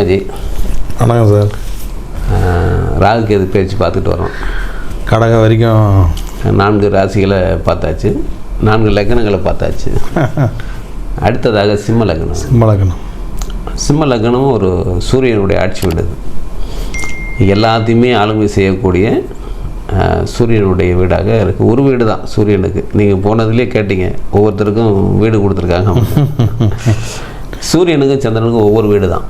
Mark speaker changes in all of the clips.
Speaker 1: வணக்கம் ஜி
Speaker 2: வணக்கம் சார்.
Speaker 1: அஹ், ராகு கேது பேச்சு பார்த்துட்டு வரோம்.
Speaker 2: கடகம் வரைக்கும்
Speaker 1: நான்கு ராசிகளை பார்த்தாச்சு. நான்கு லக்னங்களை பார்த்தாச்சு. அடுத்ததாக சிம்ம லக்னம்.
Speaker 2: சிம்மலக்கணம்
Speaker 1: சிம்ம லக்னம் ஒரு சூரியனுடைய ஆட்சி வீடுது. எல்லாத்தையுமே ஆளுமை செய்யக்கூடிய சூரியனுடைய வீடாக இருக்குது ஒரு வீடு தான் சூரியனுக்கு. நீங்கள் போனதுலேயே கேட்டீங்க. ஒவ்வொருத்தருக்கும் வீடு கொடுத்துருக்காங்க. சூரியனுக்கும் சந்திரனுக்கும் ஒவ்வொரு வீடு தான்.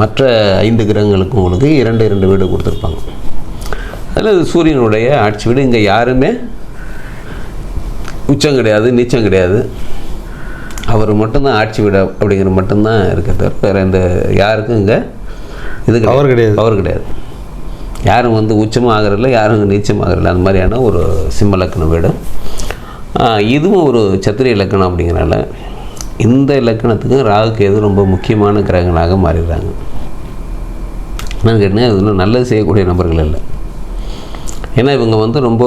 Speaker 1: மற்ற ஐந்து கிரகங்களுக்கும் உங்களுக்கு இரண்டு இரண்டு வீடு கொடுத்துருப்பாங்க. அதில் சூரியனுடைய ஆட்சி வீடு. இங்கே யாருமே உச்சம் கிடையாது நீச்சம் கிடையாது. அவர் மட்டும்தான் ஆட்சி வீடு அப்படிங்கிற மட்டும்தான் இருக்கிறது வேறு இந்த யாருக்கும் இங்கே இது.
Speaker 2: Power கிடையாது.
Speaker 1: பவர் கிடையாது. யாரும் வந்து உச்சமும் ஆகிறதில்ல யாரும் நீச்சம் ஆகிறதில்ல. அந்த மாதிரியான ஒரு சிம்ம லக்கண வீடு. இதுவும் ஒரு சத்திரிய இலக்கணம் அப்படிங்கிறனால இந்த இலக்கணத்துக்கும் ராகு கேது ரொம்ப முக்கியமான கிரகங்களாக மாறிடுறாங்க. என்னன்னு கேட்டிங்கன்னா இதில் நல்லது செய்யக்கூடிய நபர்கள் இல்லை. ஏன்னா இவங்க வந்து ரொம்ப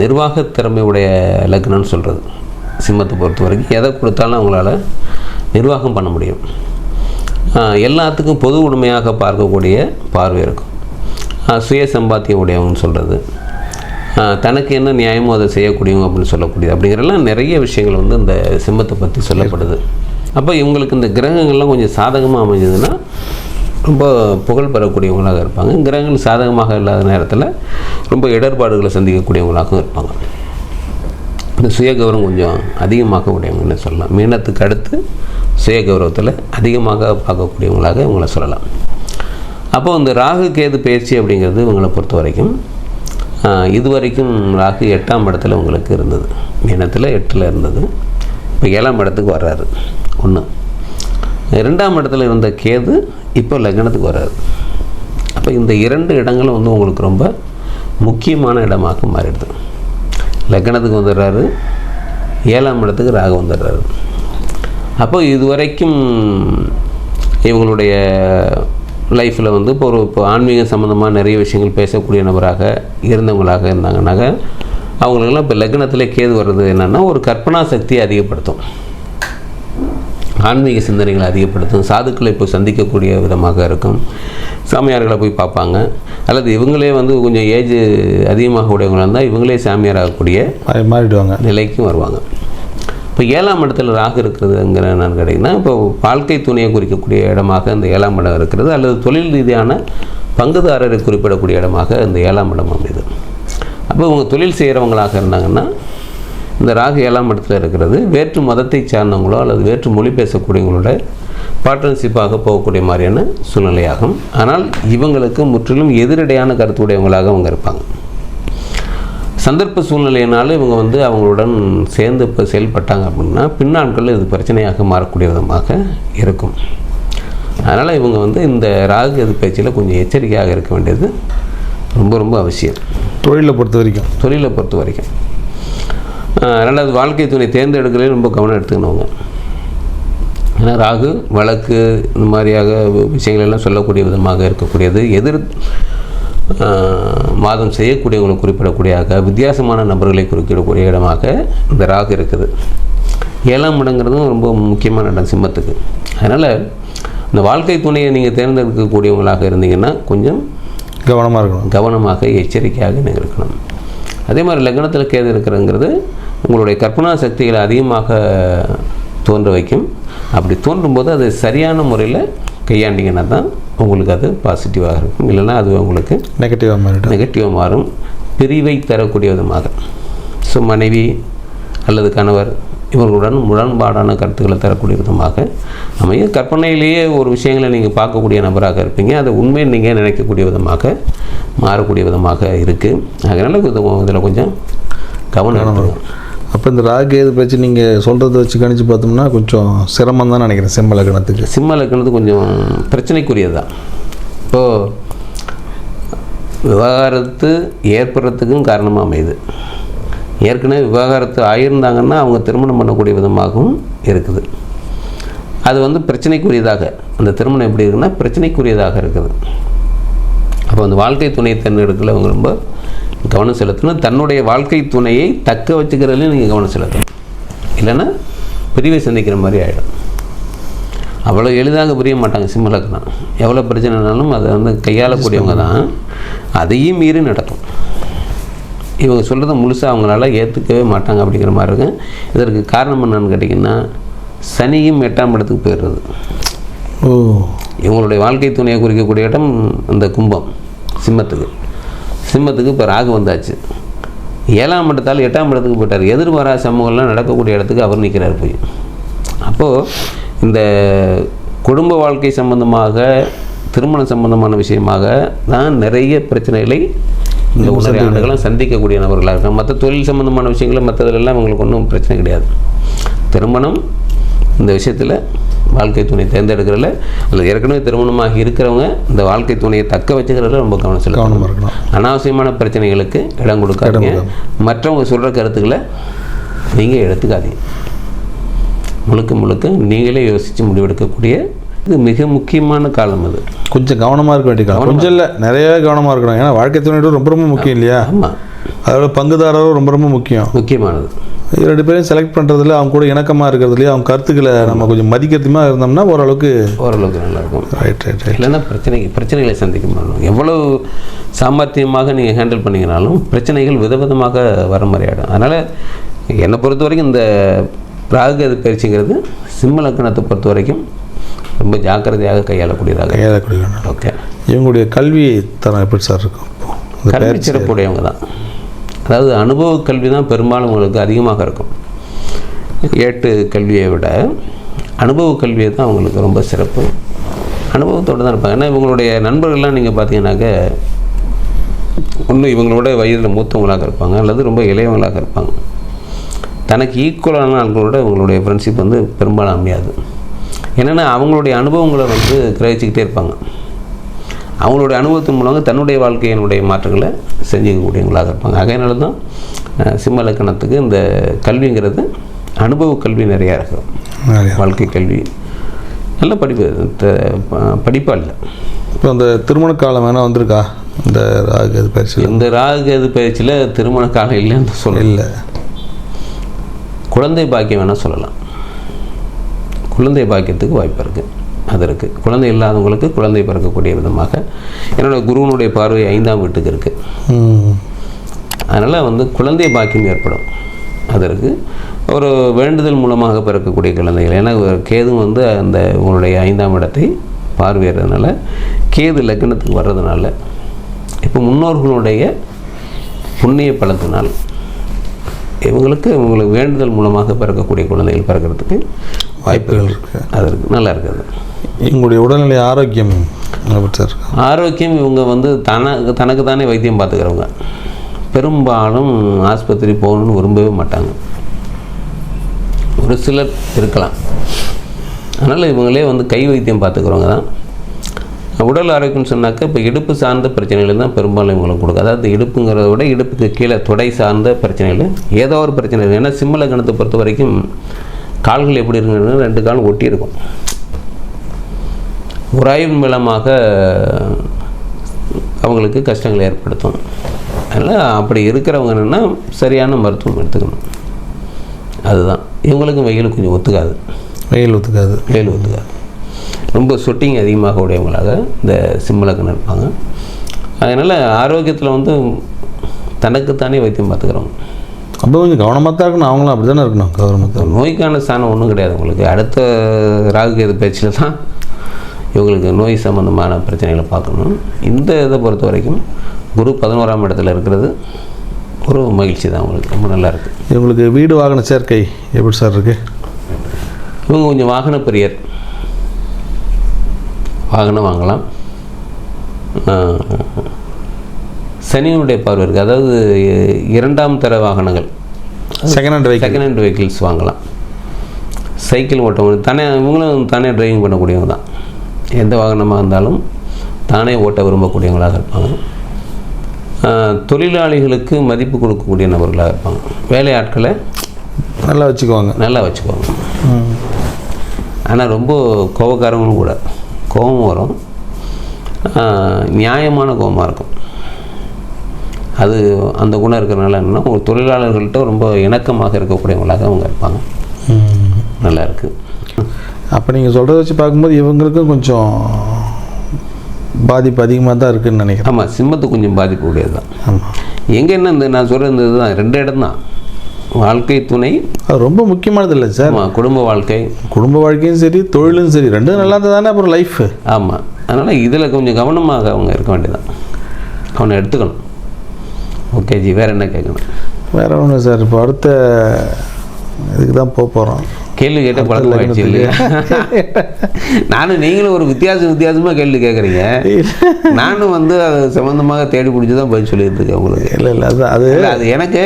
Speaker 1: நிர்வாக திறமையுடைய லக்னம்னு சொல்கிறது சிம்மத்தை பொறுத்த வரைக்கும் எதை கொடுத்தாலும் அவங்களால நிர்வாகம் பண்ண முடியும். எல்லாத்துக்கும் பொது உடைமையாக பார்க்கக்கூடிய பார்வை இருக்கும். சுய சம்பாத்தியம் உடையவங்கன்னு சொல்கிறது தனக்கு என்ன நியாயமோ அதை செய்யக்கூடியவங்க அப்படின்னு சொல்லக்கூடியது. அப்படிங்கிறலாம் நிறைய விஷயங்கள் வந்து இந்த சிம்மத்தை பற்றி சொல்லப்படுது. அப்போ இவங்களுக்கு இந்த கிரகங்கள்லாம் கொஞ்சம் சாதகமாக அமைஞ்சதுன்னா ரொம்ப புகழ் பெறக்கூடியவங்களாக இருப்பாங்க. கிரகங்கள் சாதகமாக இல்லாத நேரத்தில் ரொம்ப இடர்பாடுகளை சந்திக்கக்கூடியவங்களாகவும் இருப்பாங்க. இந்த சுய கௌரவம் கொஞ்சம் அதிகமாக உடையவங்கன்னு சொல்லலாம். மீனத்துக்கு அடுத்து சுய கௌரவத்தில் அதிகமாக பார்க்கக்கூடியவங்களாக இவங்களை சொல்லலாம். அப்போ இந்த ராகு கேது பயிற்சி அப்படிங்கிறது இவங்களை பொறுத்த வரைக்கும் இது வரைக்கும் ராகு எட்டாம் இடத்துல உங்களுக்கு இருந்தது. மீனத்தில் எட்டில் இருந்தது. இப்போ ஏழாம் இடத்துக்கு வர்றாரு. ஒன்று ரெண்டாம் இடத்துல இருந்த கேது இப்போ லக்னத்துக்கு வர்றாரு. அப்போ இந்த இரண்டு இடங்களும் வந்து உங்களுக்கு ரொம்ப முக்கியமான இடமாக மாறிடுது. லக்னத்துக்கு வந்துடுறாரு. ஏழாம் இடத்துக்கு ராகு வந்துடுறாரு. அப்போ இது வரைக்கும் இவங்களுடைய லைஃப்பில் வந்து இப்போ ஒரு இப்போ ஆன்மீக சம்மந்தமாக நிறைய விஷயங்கள் பேசக்கூடிய நபராக இருந்தவங்களாக இருந்தாங்கன்னாக்க அவங்களுக்கெல்லாம் இப்போ லக்னத்தில் கேது வர்றது என்னென்னா ஒரு கற்பனா சக்தியை அதிகப்படுத்தும். ஆன்மீக சிந்தனைகளை அதிகப்படுத்தும். சாதுக்களை போய் சந்திக்கக்கூடிய விதமாக இருக்கும். சாமியார்களை போய் பார்ப்பாங்க. அல்லது இவங்களே வந்து கொஞ்சம் ஏஜ் அதிகமாக உடையவங்களாக இருந்தால் இவங்களே சாமியார் ஆகக்கூடிய
Speaker 2: மாறி மாறிடுவாங்க.
Speaker 1: நிலைக்கும் வருவாங்க. இப்போ ஏழாம் இடத்துல ராகு இருக்கிறதுங்கிற என்னன்னு கேட்டிங்கன்னா இப்போ வாழ்க்கை துணையை குறிக்கக்கூடிய இடமாக இந்த ஏழாம் இடம் இருக்கிறது அல்லது தொழில் ரீதியான பங்குதாரரை குறிப்பிடக்கூடிய இடமாக இந்த ஏழாம் இடம் அமைது அப்போ இவங்க தொழில் செய்கிறவங்களாக இருந்தாங்கன்னா இந்த ராகு ஏழாம் இடத்துல இருக்கிறது வேற்று மதத்தை சார்ந்தவங்களோ அல்லது வேற்று மொழி பேசக்கூடியவங்களோட பார்ட்னர்ஷிப்பாக போகக்கூடிய மாதிரியான சூழ்நிலையாகும். ஆனால் இவங்களுக்கு முற்றிலும் எதிரடையான கருத்துடையவங்களாக அவங்க இருப்பாங்க. சந்தர்ப்ப சூழ்நிலையினால இவங்க வந்து அவங்களுடன் சேர்ந்து இப்போ செயல்பட்டாங்க அப்படின்னா பின்னாட்களில் இது பிரச்சனையாக மாறக்கூடிய விதமாக இருக்கும். அதனால் இவங்க வந்து இந்த ராகு எது பேச்சில் கொஞ்சம் எச்சரிக்கையாக இருக்க வேண்டியது ரொம்ப ரொம்ப அவசியம்.
Speaker 2: தொழிலை பொறுத்த வரைக்கும்.
Speaker 1: தொழிலை பொறுத்த வரைக்கும். ஆஹ் ரெண்டாவது வாழ்க்கை துணை தேர்ந்தெடுக்கிறதுல ரொம்ப கவனம் எடுத்துக்கணுங்க ஏன்னா ராகு வழக்கு இந்த மாதிரியாக விஷயங்கள் எல்லாம் சொல்லக்கூடிய விதமாக இருக்கக்கூடியது. எதிர் மாதம் செய்யக்கூடியவங்களை குறிப்பிடக்கூடியதாக வித்தியாசமான நபர்களை குறிப்பிடக்கூடிய இடமாக இந்த ராகு இருக்குது. ஏழாம் இடங்கிறதும் ரொம்ப முக்கியமான இடம் சிம்மத்துக்கு. அதனால் இந்த வாழ்க்கை துணையை நீங்கள் தேர்ந்தெடுக்கக்கூடியவங்களாக இருந்தீங்கன்னா கொஞ்சம்
Speaker 2: கவனமாக இருக்கணும்.
Speaker 1: கவனமாக எச்சரிக்கையாக நீங்கள் இருக்கணும். அதே மாதிரி லக்னத்தில் கேது இருக்கிறங்கிறது உங்களுடைய கற்பனா சக்திகளை அதிகமாக தோன்ற வைக்கும். அப்படி தோன்றும்போது அது சரியான முறையில் கையாண்டிங்கன்னா தான் உங்களுக்கு அது பாசிட்டிவாக இருக்கும். இல்லைன்னா அது உங்களுக்கு
Speaker 2: நெகட்டிவாக மாறிடும்.
Speaker 1: நெகட்டிவாக மாறும். பிரிவை தரக்கூடிய விதமாக. ஸோ மனைவி அல்லது கணவர் இவர்களுடன் முரண்பாடான கருத்துக்களை தரக்கூடிய விதமாக அமையும். கற்பனையிலேயே ஒரு விஷயங்களை நீங்கள் பார்க்கக்கூடிய நபராக இருப்பீங்க. அதை உண்மையை நீங்கள் நினைக்கக்கூடிய விதமாக மாறக்கூடிய விதமாக இருக்குது அதனால் இதில் கொஞ்சம் கவனம்.
Speaker 2: அப்போ இந்த ராகேது பற்றி நீங்கள் சொல்கிறத வச்சு கணிச்சு பார்த்தோம்னா கொஞ்சம் சிரமம் தான் நினைக்கிறேன் சிம்ம லக்னத்துக்கு.
Speaker 1: சிம்ம லக்னது கொஞ்சம் பிரச்சனைக்குரியது தான் இப்போது விவகாரத்து ஏற்படுறதுக்கும் காரணமாக அமையுது. ஏற்கனவே விவகாரத்து ஆகியிருந்தாங்கன்னா அவங்க திருமணம் பண்ணக்கூடிய விதமாகவும் இருக்குது. அது வந்து பிரச்சனைக்குரியதாக அந்த திருமணம் எப்படி இருக்குன்னா பிரச்சனைக்குரியதாக இருக்குது. அப்போ அந்த வாழ்க்கை துணையை தேர்ந்தெடுக்கல அவங்க ரொம்ப கவனம் செலுத்தணும். தன்னுடைய வாழ்க்கை துணையை தக்க வச்சுக்கிறதுலையும் நீங்கள் கவனம் செலுத்தணும். இல்லைன்னா பிரிவை சந்திக்கிற மாதிரி ஆகிடும் அவ்வளோ எளிதாக புரிய மாட்டாங்க சிம்ம லக்னம். எவ்வளோ பிரச்சனைனாலும் அதை வந்து கையாளக்கூடியவங்க தான். அதையும் மீறி நடக்கும். இவங்க சொல்கிறத முழுசாக அவங்களால ஏற்றுக்கவே மாட்டாங்க அப்படிங்கிற மாதிரி இருக்கும். இதற்கு காரணம் என்னன்னு கேட்டிங்கன்னா சனியும் எட்டாம் இடத்துக்கு போயிடுறது.
Speaker 2: ஓ.
Speaker 1: இவங்களுடைய வாழ்க்கை துணையை குறிக்கக்கூடிய இடம் இந்த கும்பம் சிம்மத்துக்கு. சிம்மத்துக்கு இப்போ ராகு வந்தாச்சு. ஏழாம் இடத்தால் எட்டாம் இடத்துக்கு போயிட்டார். எதிர்பாரா சமூகம்லாம் நடக்கக்கூடிய இடத்துக்கு அவர் நிற்கிறார் போய். அப்போது இந்த குடும்ப வாழ்க்கை சம்பந்தமாக திருமணம் சம்பந்தமான விஷயமாக தான் நிறைய பிரச்சனைகளை இந்த ஒன்றரை ஆண்டுகளும் சந்திக்கக்கூடிய நபர்களாக இருக்காங்க. மற்ற தொழில் சம்பந்தமான விஷயங்கள் மற்றதுலெல்லாம் அவங்களுக்கு ஒன்றும் பிரச்சனை கிடையாது. திருமணம் இந்த விஷயத்தில் வாழ்க்கை துணை தேர்ந்தெடுக்கிறதுல அல்லது ஏற்கனவே திருமணமாக இருக்கிறவங்க இந்த வாழ்க்கை துணையை தக்க வச்சுக்கிறதுல ரொம்ப கவனம் செலுத்தணும். அனாவசியமான பிரச்சனைகளுக்கு இடம் கொடுக்காதீங்க. மற்றவங்க சொல்கிற கருத்துக்களை நீங்கள் எடுத்துக்காதீங்க. முழுக்க முழுக்க நீங்களே யோசித்து முடிவெடுக்கக்கூடிய இது மிக முக்கியமான காலம் அது.
Speaker 2: கொஞ்சம் கவனமாக இருக்க வேண்டிய காலம். கொஞ்சம் இல்லை நிறையவே கவனமாக இருக்கணும். ஏன்னா வாழ்க்கை துணையோட ரொம்ப ரொம்ப முக்கியம் இல்லையா?
Speaker 1: ஆமாம்
Speaker 2: அதோட பங்குதாரரும் ரொம்ப ரொம்ப முக்கியம்.
Speaker 1: முக்கியமானது.
Speaker 2: ரெண்டு பேரும் செலக்ட் பண்ணுறதுல அவங்க கூட இணக்கமாக இருக்கிறதுலையும் அவங்க கருத்துக்களை நம்ம கொஞ்சம் மதிக்கிறதுமா இருந்தோம்னா ஓரளவுக்கு
Speaker 1: ஓரளவுக்கு நல்லாயிருக்கும்.
Speaker 2: ரைட் ரைட் ரைட்
Speaker 1: இல்லைன்னா பிரச்சனை பிரச்சனைகளை சந்திக்க மாட்டோம் எவ்வளவு சாமர்த்தியமாக நீங்கள் ஹேண்டில் பண்ணீங்கனாலும் பிரச்சனைகள் விதவிதமாக வர மாதிரியாடும் அதனால் என்னை பொறுத்த வரைக்கும் இந்த ராகுகது பயிற்சிங்கிறது சிம்ம லக்கணத்தை பொறுத்த வரைக்கும் ரொம்ப ஜாக்கிரதையாக கையாளக்கூடியதாக
Speaker 2: கையாளக்கூடிய
Speaker 1: ஓகே
Speaker 2: இவங்களுடைய கல்வி தரம் எப்படி சார் இருக்கும்?
Speaker 1: கல்வி சிறப்புடையவங்க தான். அதாவது அனுபவ கல்வி தான் பெரும்பாலும் உங்களுக்கு அதிகமாக இருக்கும். ஏட்டு கல்வியை விட அனுபவ கல்வியை தான் அவங்களுக்கு ரொம்ப சிறப்பு. அனுபவத்தோடு தான் இருப்பாங்க. ஏன்னா இவங்களுடைய நண்பர்கள்லாம் நீங்கள் பார்த்தீங்கன்னாக்க ஒன்று இவங்களோட வயதில் மூத்தவங்களாக இருப்பாங்க அல்லது ரொம்ப இளையவங்களாக இருப்பாங்க. தனக்கு ஈக்குவலான ஆட்களோட இவங்களுடைய ஃப்ரெண்ட்ஷிப் வந்து பெரும்பாலும் அமையாது. என்னென்னா அவங்களுடைய அனுபவங்களை வந்து கிரகிச்சிக்கிட்டே இருப்பாங்க. அவங்களுடைய அனுபவத்தின் மூலமாக தன்னுடைய வாழ்க்கையினுடைய மாற்றங்களை செஞ்சுக்கக்கூடியவங்களாக இருப்பாங்க. அதனால தான் சிம்ம லக்கணத்துக்கு இந்த கல்விங்கிறது அனுபவ கல்வி நிறையா இருக்கும் வாழ்க்கை கல்வி. நல்ல படிப்பு. த- ப- படிப்பா இல்லை.
Speaker 2: இப்போ அந்த திருமண காலம் வேணால் வந்திருக்கா? இந்த ராகு இது பயிற்சியில்?
Speaker 1: இந்த ராகு எது பயிற்சியில் திருமண காலம் இல்லைன்னு சொல்லல
Speaker 2: இல்லை.
Speaker 1: குழந்தை பாக்கியம் வேணால் சொல்லலாம். குழந்தை பாக்கியத்துக்கு வாய்ப்பு இருக்குது அது இருக்குது குழந்தை இல்லாதவங்களுக்கு குழந்தை பிறக்கக்கூடிய விதமாக. என்னோட குருவனுடைய பார்வை ஐந்தாம் வீட்டுக்கு இருக்குது அதனால் வந்து குழந்தை பாக்கியம் ஏற்படும். அது இருக்குது ஒரு வேண்டுதல் மூலமாக பிறக்கக்கூடிய குழந்தைகள். ஏன்னா கேது வந்து அந்த உங்களுடைய ஐந்தாம் இடத்தை பார்வையிடுறதுனால கேது லக்னத்துக்கு வர்றதுனால இப்போ முன்னோர்களுடைய புண்ணிய பலத்தினால் இவங்களுக்கு இவங்களுக்கு வேண்டுதல் மூலமாக பிறக்கக்கூடிய குழந்தைகள் பிறக்கிறதுக்கு
Speaker 2: வாய்ப்புகள் இருக்கு.
Speaker 1: அது இருக்குது நல்லா இருக்குது
Speaker 2: இவங்களுடைய உடல்நிலை ஆரோக்கியம்
Speaker 1: ஆரோக்கியம் இவங்க வந்து தனக்கு தனக்கு தானே வைத்தியம் பார்த்துக்கிறவங்க. பெரும்பாலும் ஆஸ்பத்திரி போகணும்னு விரும்பவே மாட்டாங்க. ஒரு சிலர் இருக்கலாம். அதனால் இவங்களே வந்து கை வைத்தியம் பார்த்துக்கிறவங்க தான். உடல் ஆரோக்கியம்னு சொன்னாக்க இப்போ இடுப்பு சார்ந்த பிரச்சனைகள் தான் பெரும்பாலும் இவங்களுக்கு கொடுக்கும். அதாவது இடுப்புங்கிறத விட இடுப்புக்கு கீழே தொடை சார்ந்த பிரச்சனைகள் ஏதோ ஒரு பிரச்சனை. ஏன்னா சிம்மல கணத்தை பொறுத்த வரைக்கும் கால்கள் எப்படி இருக்குன்னு ரெண்டு காலும் ஒட்டி இருக்கும். உராய்வின் மூலமாக அவங்களுக்கு கஷ்டங்களை ஏற்படுத்தும். அதனால் அப்படி இருக்கிறவங்க என்னென்னா சரியான மருத்துவம் எடுத்துக்கணும். அதுதான். இவங்களுக்கும் வெயில் கொஞ்சம் ஒத்துக்காது.
Speaker 2: வெயில் ஒத்துக்காது.
Speaker 1: வெயில் ஒத்துக்காது. ரொம்ப சொட்டிங் அதிகமாக உடையவங்களாக இந்த சிம்மலக்கணம் இருப்பாங்க. அதனால் ஆரோக்கியத்தில் வந்து தனக்குத்தானே வைத்தியம் பார்த்துக்கிறவங்க
Speaker 2: அப்போ கொஞ்சம் கவனமாக தான் இருக்கணும். அவங்களும் அப்படி தானே இருக்கணும் கவர்மெண்ட்
Speaker 1: நோய்க்கான ஸ்தானம் ஒன்றும் கிடையாது உங்களுக்கு அடுத்த ராகுகேது பயிற்சியில் தான் இவங்களுக்கு நோய் சம்மந்தமான பிரச்சனைகளை பார்க்கணும். இந்த இதை பொறுத்த வரைக்கும் குரு பதினோராம் இடத்துல இருக்கிறது ஒரு மகிழ்ச்சி தான் உங்களுக்கு ரொம்ப நல்லா இருக்குது
Speaker 2: இவங்களுக்கு வீடு வாகன சேர்க்கை எப்படி சார் இருக்கு?
Speaker 1: இவங்க கொஞ்சம் வாகன பிரியர். வாகனம் வாங்கலாம். சனியினுடைய பார்வை இருக்குது அதாவது இரண்டாம் தர வாகனங்கள்.
Speaker 2: Second hand vehicle
Speaker 1: second hand vehicles வாங்கலாம். சைக்கிள் ஓட்ட முடியும் தானே இவங்களும் தானே டிரைவிங் பண்ணக்கூடியவங்க தான். எந்த வாகனமாக இருந்தாலும் தானே ஓட்ட விரும்பக்கூடியவங்களாக இருப்பாங்க. தொழிலாளிகளுக்கு மதிப்பு கொடுக்கக்கூடிய நபர்களாக இருப்பாங்க. வேலையாட்களை
Speaker 2: நல்லா வச்சுக்குவாங்க.
Speaker 1: நல்லா வச்சுக்குவாங்க. ஆனால் ரொம்ப கோபக்காரங்களும் கூட. கோபம் வரும். நியாயமான கோபமாக இருக்கும். அது அந்த குணம் இருக்கிறனால என்னன்னா ஒரு தொழிலாளர்கள்ட்ட ரொம்ப இணக்கமாக இருக்கக்கூடியவங்களாக அவங்க இருப்பாங்க. நல்லா இருக்குது
Speaker 2: அப்போ நீங்கள் சொல்கிறத வச்சு பார்க்கும்போது இவங்களுக்கும் கொஞ்சம் பாதிப்பு அதிகமாக தான் இருக்குன்னு நினைக்கிறேன்.
Speaker 1: ஆமாம் சிம்மத்துக்கு கொஞ்சம் பாதிப்பு உடையது தான்
Speaker 2: ஆமாம்
Speaker 1: எங்கே என்ன இந்த நான் சொல்கிற இந்த இதுதான். ரெண்டு இடம் தான் வாழ்க்கை துணை.
Speaker 2: அது ரொம்ப முக்கியமானது இல்லை சார்
Speaker 1: குடும்ப வாழ்க்கை.
Speaker 2: குடும்ப வாழ்க்கையும் சரி தொழிலும் சரி ரெண்டும் நல்லா இருந்தால் தானே அப்புறம் லைஃபு
Speaker 1: ஆமாம் அதனால் இதில் கொஞ்சம் கவனமாக அவங்க இருக்க வேண்டியதான் அவனை எடுத்துக்கணும். ஓகே ஜி வேறு என்ன கேட்கணும்?
Speaker 2: வேற ஒன்றும் சார். இப்போ அடுத்த இதுக்கு தான் போக போகிறோம்
Speaker 1: கேள்வி கேட்ட பழக்கம் ஆயிடுச்சு இல்லையா நானும் நீங்களும் ஒரு வித்தியாசம் வித்தியாசமாக கேள்வி கேட்குறீங்க நானும் வந்து அது சம்மந்தமாக தேடி பிடிச்சி தான் பதில் சொல்லிட்டு இருக்கேன் உங்களுக்கு.
Speaker 2: இல்லை இல்லை அது அது
Speaker 1: அது எனக்கு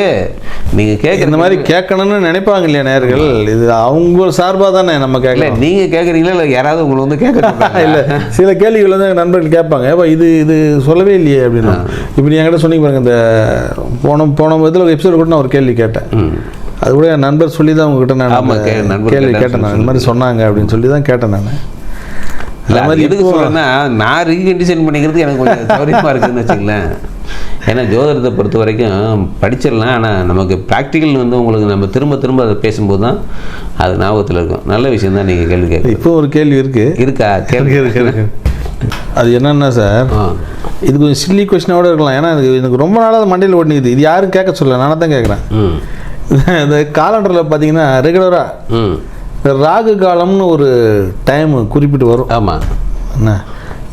Speaker 1: நீங்கள் கேட்குற
Speaker 2: இந்த மாதிரி கேட்கணும்னு நினைப்பாங்க இல்லையா நேர்கள்? இது அவங்க சார்பாக தானே நம்ம
Speaker 1: இல்லை
Speaker 2: கேட்கலாம்
Speaker 1: நீங்கள் கேட்குறீங்களா இல்லை யாராவது உங்களை வந்து கேட்க
Speaker 2: இல்லை சில கேள்விகள் வந்து எங்கள் நண்பர்கள் கேட்பாங்க. ஏப்பா இது இது சொல்லவே இல்லையே அப்படின்னு. இப்போ நீ என்கிட்ட சொன்னீங்க பாருங்க இந்த போன போன இதில் ஒரு எபிசோட் கூட நான் ஒரு கேள்வி கேட்டேன். அது கூட என் நண்பர் சொல்லி தான் உங்ககிட்ட நான் கேள்வி கேட்டேன் நான். இந்த மாதிரி சொன்னாங்க அப்படின்னு சொல்லி தான் கேட்டேன் நான். அது மாதிரி
Speaker 1: எதுக்கு சொல்கிறேன்னா நான் ரீகண்டிஷன் பண்ணிக்கிறதுக்கு எனக்கு கொஞ்சம் சௌரியமாக இருக்குதுன்னு வச்சுங்களேன் ஏன்னா ஜோதிடத்தை பொறுத்த வரைக்கும் படிச்சிடலாம் ஆனால் நமக்கு ப்ராக்டிக்கல் வந்து உங்களுக்கு நம்ம திரும்ப திரும்ப அதை பேசும்போது தான் அது ஞாபகத்தில் இருக்கும். நல்ல விஷயம் தான் நீங்கள் கேள்வி கேட்க
Speaker 2: இப்போ ஒரு கேள்வி இருக்கு.
Speaker 1: இருக்கா? கேள்வி
Speaker 2: இருக்கு அது என்னன்னா சார் இது கொஞ்சம் சில்லி கொஸ்டினோட இருக்கலாம். ஏன்னா எனக்கு ரொம்ப நாளாக மண்டையில் ஓட்டினுக்குது இது யாரும் கேட்க சொல்லல. நானே தான் கேட்குறேன் இந்த காலண்டரில் பார்த்தீங்கன்னா ரெகுலராக ராகு காலம்னு ஒரு டைம் குறிப்பிட்டு வரும்.
Speaker 1: ஆமாம்
Speaker 2: என்ன?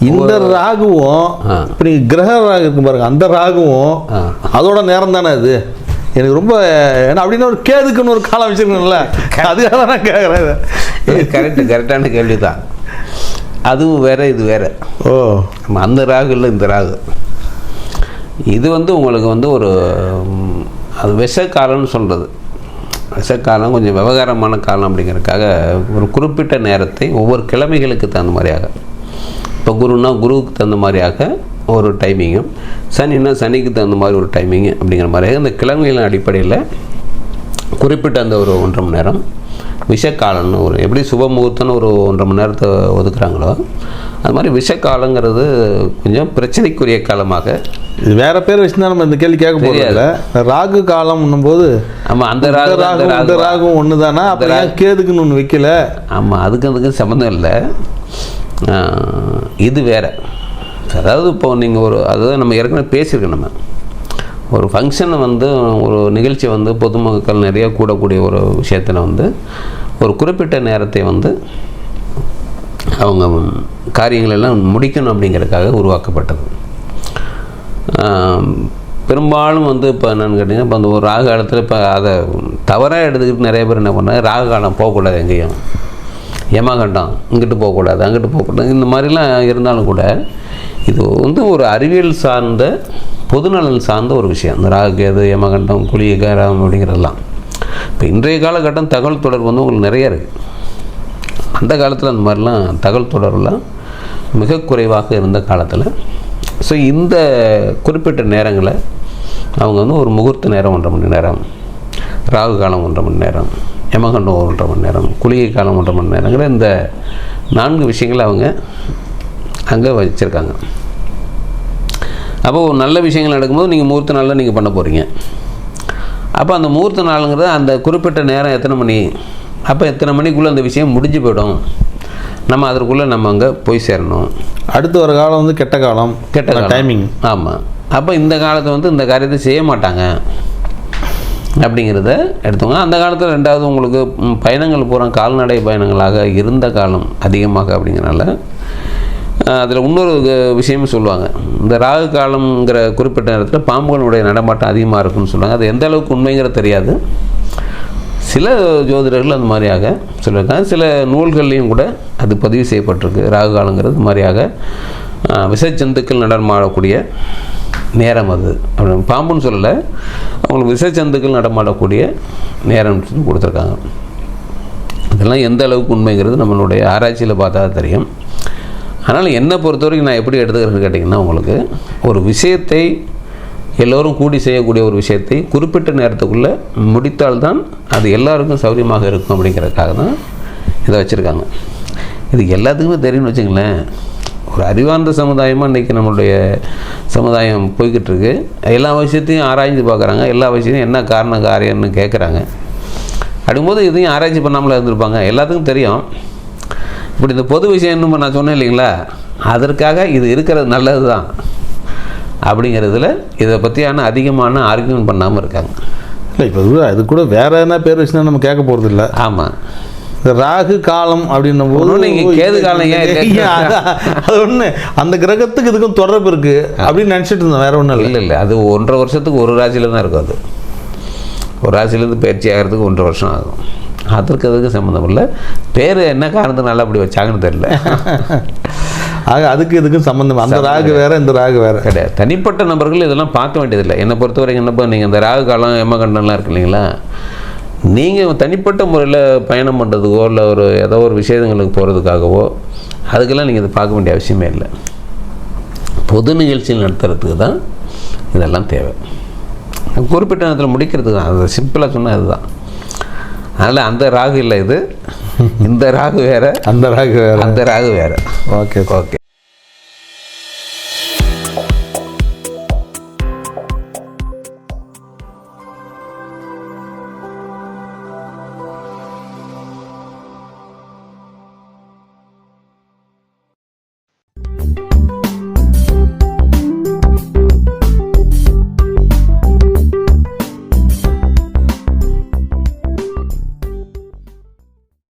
Speaker 2: இந்த ராகுவும். இப்போ நீங்கள் கிரக ராகு இருக்கும் பாருங்க. அந்த ராகுவும். அதோட நேரம் தானே அது எனக்கு ரொம்ப ஏன்னா அப்படின்னா ஒரு கேதுக்குன்னு ஒரு காலம் வச்சிருக்கணும்ல. அதுக்காக தான் நான் கேட்குறேன்
Speaker 1: கரெக்டு கரெக்டான கேள்வி தான் அதுவும் வேற இது வேற.
Speaker 2: ஓ.
Speaker 1: அந்த ராகு இல்லை இந்த ராகு. இது வந்து உங்களுக்கு வந்து ஒரு அது விஷக்காலம்னு சொல்கிறது விஷக்காலம் கொஞ்சம் விவகாரமான காலம் அப்படிங்கிறதுக்காக ஒரு குறிப்பிட்ட நேரத்தை ஒவ்வொரு கிழமைகளுக்கு தகுந்த மாதிரியாக இப்போ குருன்னா குருவுக்கு தகுந்த மாதிரியாக ஒரு டைமிங்கும் சனின்னா சனிக்கு தகுந்த மாதிரி ஒரு டைமிங்கு அப்படிங்கிற மாதிரியாக இந்த கிழமைகளின் அடிப்படையில் குறிப்பிட்ட அந்த ஒரு ஒன்றரை மணி நேரம் விஷக்காலம்னு ஒரு எப்படி சுப முகூர்த்தம்னு ஒரு ஒன்றரை மணி நேரத்தை ஒதுக்குறாங்களோ அது மாதிரி விஷக்காலங்கிறது கொஞ்சம் பிரச்சனைக்குரிய காலமாக.
Speaker 2: இது வேற பேர் வச்சு தான் நம்ம இந்த கேள்வி கேட்க போகிறதில்ல ராகு காலம்னும் போது
Speaker 1: ஆமாம் அந்த ராகு
Speaker 2: ராகும்
Speaker 1: அந்த ராகு
Speaker 2: ராகும் ஒன்று தானா அப்போ ஏன் கேதுக்குன்னு ஒன்று வைக்கல?
Speaker 1: ஆமாம் அதுக்கு அதுக்கும் சம்மந்தம் இல்லை. இது வேற. அதாவது இப்போ நீங்கள் ஒரு அதாவது நம்ம ஏற்கனவே பேசியிருக்கோம் நம்ம. ஒரு ஃபங்க்ஷனை வந்து ஒரு நிகழ்ச்சி வந்து பொதுமக்கள் நிறைய கூடக்கூடிய ஒரு விஷயத்தில் வந்து ஒரு குறிப்பிட்ட நேரத்தை வந்து அவங்க காரியங்களெல்லாம் முடிக்கணும் அப்படிங்கிறதுக்காக உருவாக்கப்பட்டது. பெரும்பாலும் வந்து இப்போ என்னென்னு கேட்டிங்கன்னா இப்போ அந்த ஒரு ராகு காலத்தில் இப்போ அதை தவறாக எடுத்துக்கிட்டு நிறைய பேர் என்ன பண்ணாங்க ராகு காலம் போகக்கூடாது எங்கேயும். யமகண்டம் இங்கிட்டு போகக்கூடாது அங்கிட்டு போகக்கூடாது இந்த மாதிரிலாம் இருந்தாலும் கூட இது வந்து ஒரு அறிவியல் சார்ந்த பொதுநலன் சார்ந்த ஒரு விஷயம். இந்த ராகுகேது யமகண்டம் குளியகாரம் அப்படிங்கிறதெல்லாம். இப்போ இன்றைய காலகட்டம் தகவல் தொடர்பு வந்து உங்களுக்கு நிறைய இருக்குது அந்த காலத்தில் அந்த மாதிரிலாம் தகவல் தொடர்புலாம் மிக குறைவாக இருந்த காலத்தில். ஸோ இந்த குறிப்பிட்ட நேரங்களை அவங்க வந்து ஒரு முகூர்த்த நேரம் ஒன்றரை மணி நேரம் ராகு காலம் ஒன்றரை மணி நேரம் யமகண்டம் ஒன்றரை மணி நேரம் குளிகை காலம் ஒன்றரை மணி நேரங்கிற இந்த நான்கு விஷயங்களை அவங்க அங்கே வச்சுருக்காங்க. அப்போ ஒரு நல்ல விஷயங்கள் நடக்கும்போது நீங்கள் முகூர்த்த நாளில் நீங்கள் பண்ண போகிறீங்க அப்போ அந்த முகூர்த்த நாளுங்கிறது அந்த குறிப்பிட்ட நேரம் எத்தனை மணி அப்போ எத்தனை மணிக்குள்ளே அந்த விஷயம் முடிஞ்சு போயிடும். நம்ம அதற்குள்ளே நம்ம அங்கே போய் சேரணும்.
Speaker 2: அடுத்து வர காலம் வந்து கெட்ட காலம்
Speaker 1: கெட்ட காலம்.
Speaker 2: டைமிங்
Speaker 1: ஆமாம் அப்போ இந்த காலத்தை வந்து இந்த காரியத்தை செய்ய மாட்டாங்க. அப்படிங்கிறத எடுத்தவங்க அந்த காலத்தில் ரெண்டாவது உங்களுக்கு பயணங்கள் பூரா கால்நடை பயணங்களாக இருந்த காலம் அதிகமாக அப்படிங்கிறனால அதில் இன்னொரு விஷயமும் சொல்லுவாங்க. இந்த ராகு காலம்ங்கிற குறிப்பிட்ட நேரத்தில் பாம்புகளுடைய நடமாட்டம் அதிகமாக இருக்கும்னு சொல்லுவாங்க. அது எந்த அளவுக்கு உண்மைங்கிறது தெரியாது. சில ஜோதிடர்கள் அந்த மாதிரியாக சொல்லியிருக்காங்க. சில நூல்கள்லேயும் கூட அது பதிவு செய்யப்பட்டிருக்கு. ராகு காலங்கிறது மாதிரியாக. ஆஹ், நடமாடக்கூடிய நேரம் அது. அப்படின்னு பாம்புன்னு சொல்லலை. அவங்களுக்கு விஷஜந்துக்கள் நடமாடக்கூடிய நேரம் கொடுத்துருக்காங்க. இதெல்லாம் எந்த அளவுக்கு உண்மைங்கிறது நம்மளுடைய ஆராய்ச்சியில் பார்த்தா தெரியும். அதனால் என்னை பொறுத்த வரைக்கும் நான் எப்படி எடுத்துக்கிறேன்னு கேட்டிங்கன்னா உங்களுக்கு ஒரு விஷயத்தை எல்லோரும் கூடி செய்யக்கூடிய ஒரு விஷயத்தை குறிப்பிட்ட நேரத்துக்குள்ளே முடித்தால்தான் அது எல்லாருக்கும் சௌரியமாக இருக்கும் அப்படிங்கிறதுக்காக தான் இதை வச்சுருக்காங்க. இது எல்லாத்துக்குமே தெரியும்னு வச்சுங்களேன் ஒரு அறிவார்ந்த சமுதாயமாக இன்றைக்கி நம்மளுடைய சமுதாயம் போய்கிட்டு இருக்கு எல்லா விஷயத்தையும் ஆராய்ஞ்சு பார்க்குறாங்க. எல்லா விஷயத்தையும் என்ன காரணம் காரியம்னு கேட்குறாங்க அப்படிங்கும்போது இதையும் ஆராய்ச்சி பண்ணாமல் இருந்திருப்பாங்க. எல்லாத்துக்கும் தெரியும். இப்படி இந்த பொது விஷயம் இன்னும் நான் சொன்னேன் இல்லைங்களா? அதற்காக இது இருக்கிறது நல்லது தான் அப்படிங்கிறதுல இதை பற்றியான அதிகமான ஆர்கியூமெண்ட் பண்ணாமல் இருக்காங்க.
Speaker 2: இல்லை இப்போ அது கூட வேற என்ன பேர் வச்சுன்னா நம்ம கேட்க போகிறது இல்லை.
Speaker 1: ஆமாம்
Speaker 2: ராகு காலம் அப்படின்னும் போது
Speaker 1: ஒண்ணும் நீங்க கேது காலம் ஏன்.
Speaker 2: அது ஒன்று அந்த கிரகத்துக்கு இதுக்கும் தொடர்பு இருக்கு அப்படின்னு நினச்சிட்டு இருந்தேன். வேற ஒன்றும் இல்லை.
Speaker 1: இல்லை இல்லை. அது ஒன்றரை வருஷத்துக்கு ஒரு ராசியில் தான் இருக்கும் அது. ஒரு ராசியிலேருந்து பயிற்சி ஆகிறதுக்கு ஒன்றரை வருஷம் ஆகும். அதற்கு அதுக்கு சம்மந்தம் இல்லை. பேர் என்ன காரணத்தினால அப்படி வச்சாங்கன்னு தெரியல.
Speaker 2: ஆக அதுக்கு இதுக்கும் சம்மந்தம். அந்த ராகு வேற இந்த ராகு வேற.
Speaker 1: கிடையாது. தனிப்பட்ட நபர்கள் இதெல்லாம் பார்க்க வேண்டியதில்லை. என்னை பொறுத்த வரைக்கும் என்னப்பா நீங்கள் இந்த ராகு காலம் எம்மகண்டம்லாம் இருக்கு இல்லைங்களா? நீங்கள் தனிப்பட்ட முறையில் பயணம் பண்ணுறதுக்கோ இல்லை ஒரு ஏதோ ஒரு விஷயங்களுக்கு போகிறதுக்காகவோ அதுக்கெல்லாம் நீங்கள் இதை பார்க்க வேண்டிய அவசியமே இல்லை. பொது நிகழ்ச்சிகள் நடத்துறதுக்கு தான் இதெல்லாம் தேவை. குறிப்பிட்ட நேரத்தில் முடிக்கிறதுக்கு தான். அது சிம்பிளாக சொன்னால் அதுதான் அதனால் அந்த ராகு இல்லை இது. இந்த ராகு வேற.
Speaker 2: அந்த ராகு வேற.
Speaker 1: அந்த ராகு வேற.
Speaker 2: Okay
Speaker 1: okay